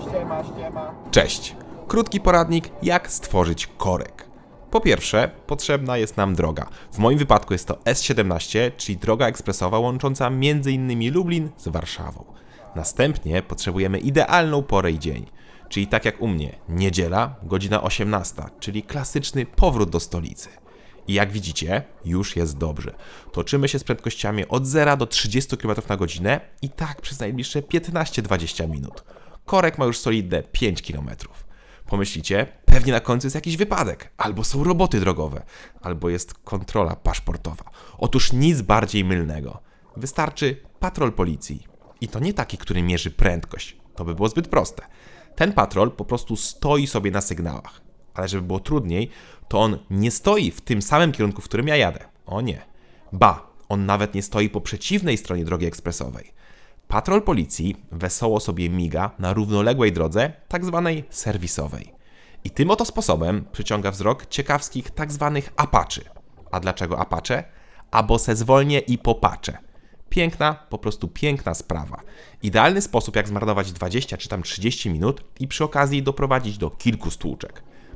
Ściema, ściema. Cześć! Krótki poradnik, jak stworzyć korek. Po pierwsze, potrzebna jest nam droga. W moim wypadku jest to S17, czyli droga ekspresowa łącząca m.in. Lublin z Warszawą. Następnie potrzebujemy idealną porę i dzień, czyli tak jak u mnie, niedziela, godzina 18, czyli klasyczny powrót do stolicy. I jak widzicie, już jest dobrze. Toczymy się z prędkościami od 0 do 30 km na godzinę i tak przez najbliższe 15-20 minut. Korek ma już solidne 5 km. Pomyślicie, pewnie na końcu jest jakiś wypadek, albo są roboty drogowe, albo jest kontrola paszportowa. Otóż nic bardziej mylnego. Wystarczy patrol policji. I to nie taki, który mierzy prędkość. To by było zbyt proste. Ten patrol po prostu stoi sobie na sygnałach. Ale żeby było trudniej, to on nie stoi w tym samym kierunku, w którym ja jadę. O nie. Ba, on nawet nie stoi po przeciwnej stronie drogi ekspresowej. Patrol policji wesoło sobie miga na równoległej drodze, tak zwanej serwisowej. I tym oto sposobem przyciąga wzrok ciekawskich tak zwanych apaczy. A dlaczego apacze? A bo se zwolnię i popatrzę. Piękna, po prostu piękna sprawa. Idealny sposób, jak zmarnować 20 czy tam 30 minut i przy okazji doprowadzić do kilku stłuczek.